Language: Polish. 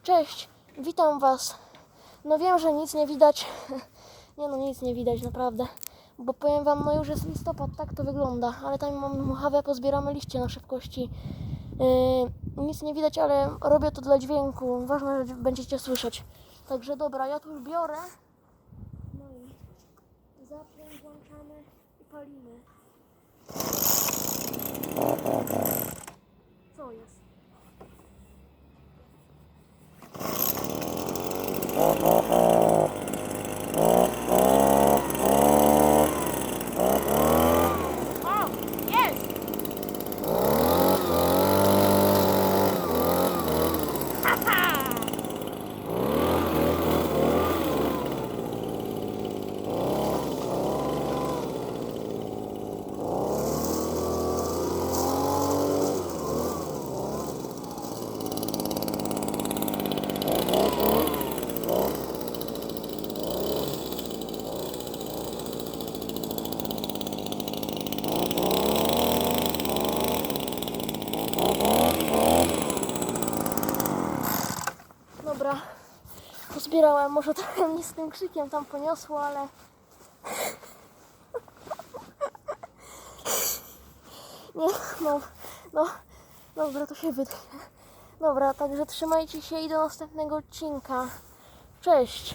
Cześć, witam Was. No wiem, że nic nie widać. Nie no, nic nie widać naprawdę. Bo powiem Wam, no już jest listopad, tak to wygląda. Ale tam mam muchawę, pozbieramy liście na szybkości. Yy, nic nie widać, ale robię to dla dźwięku. Ważne, że będziecie słyszeć. Także dobra, ja tu już biorę. No i zapięć włączamy i palimy. Co jest? O, jest! Pozbierałem. Może trochę mnie z tym krzykiem tam poniosło, ale... Nie, no, no, dobra, to się wytnie. Dobra, także trzymajcie się i do następnego odcinka. Cześć!